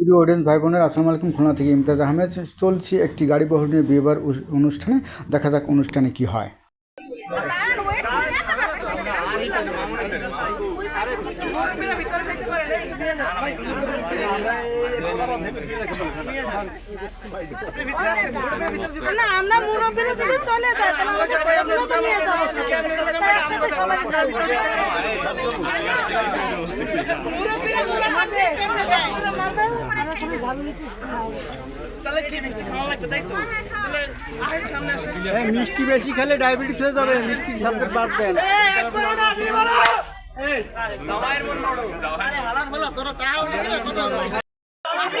প্রিয় অডিয়েন্স ভাই বোনের আসসালামু আলাইকুম, খুলনা থেকে ইমতাজ আহমেদ। চলছি একটি গাড়ি বহর নিয়ে বিয়েবার অনুষ্ঠানে। দেখা যাক অনুষ্ঠানে কি হয়। আমরা মিষ্টি বেশি খেলে ডায়াবেটিস হয়ে যাবে মিষ্টির সাথে বাদ দেন। আপনি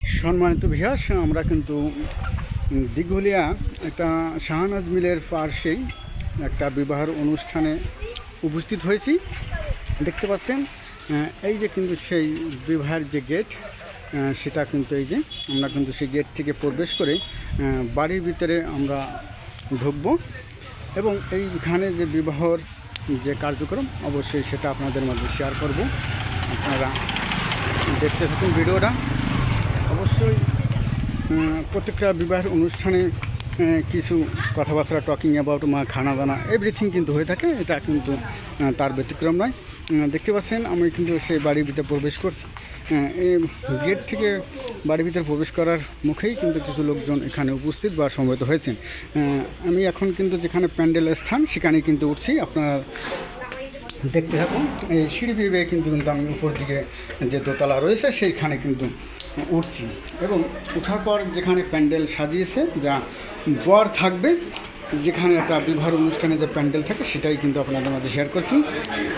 সম্মানিত ভিয়াস আমরা কিন্তু দিঘুলিয়া একটা শাহানাজ মিলের পার্শ্বেই একটা বিবাহের অনুষ্ঠানে উপস্থিত হয়েছি। দেখতে পাচ্ছেন এই যে কিন্তু সেই বিবাহের যে গেট সেটা কিন্তু এই যে আমরা কিন্তু সেই গেট থেকে প্রবেশ করে বাড়ির ভিতরে আমরা ঢুকবো এবং এইখানে যে বিবাহর যে কার্যক্রম, অবশ্যই সেটা আপনাদের মাঝে শেয়ার করব। আপনারা দেখতে থাকুন ভিডিওটা। অবশ্যই প্রত্যেকটা বিবাহের অনুষ্ঠানে কিছু কথাবার্তা টকিং অ্যাবাউট মা খানা দানা এভরিথিং কিন্তু হয়ে থাকে। এটা কিন্তু তার ব্যতিক্রম নয়। দেখতে পাচ্ছেন, আমি কিন্তু সেই বাড়ির ভিতরে প্রবেশ করছি। এই গেট থেকে বাড়ির ভিতরে প্রবেশ করার মুখেই কিন্তু কিছু লোকজন এখানে উপস্থিত বা সমবেত হয়েছেন। আমি এখন কিন্তু যেখানে প্যান্ডেলের স্থান সেখানে কিন্তু উঠছি। আপনার দেখতে থাকুন। এই সিঁড়ি দিয়ে কিন্তু কিন্তু আমি উপর দিকে যে দোতলা রয়েছে, সেইখানে কিন্তু উঠছি। এবং ওঠার পর যেখানে প্যান্ডেল সাজিয়েছে, যা বর থাকবে, যেখানে একটা বিবাহ অনুষ্ঠানে যে প্যান্ডেল থাকে, সেটাই কিন্তু আপনাদের মাঝে শেয়ার করছি।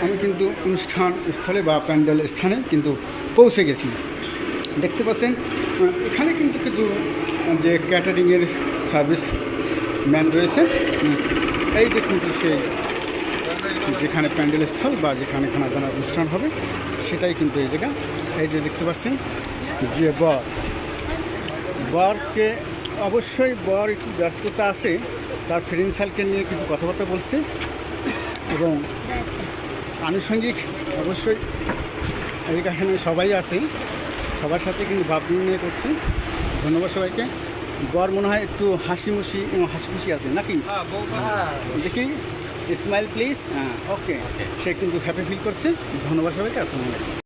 আমি কিন্তু অনুষ্ঠান স্থলে বা প্যান্ডেল স্থানে কিন্তু পৌঁছে গেছি। দেখতে পাচ্ছেন, এখানে কিন্তু কিন্তু যে ক্যাটারিংয়ের সার্ভিস ম্যান রয়েছে, এই যে কিন্তু সেই যেখানে প্যান্ডেল স্থল বা যেখানে খানা দানা অনুষ্ঠান হবে সেটাই কিন্তু এই জায়গা। এই যে দেখতে পাচ্ছেন যে বর। বরকে অবশ্যই বর একটু ব্যস্ততা আছে তার ফ্রেন্ডসালকে নিয়ে কিছু কথাবার্তা বলছে। এবং আনুষঙ্গিক অবশ্যই এখানে সবাই আছে সবার সাথে কিন্তু ভাব বিনিময় করছি। ধন্যবাদ সবাইকে। বর মনে হয় একটু হাসি মুসি হাসি খুশি আছে নাকি? দেখি। Smile please. ওকে। সে কিন্তু হ্যাপি ফিল করছে। ধন্যবাদ সবাইকে। আসসালামু আলাইকুম।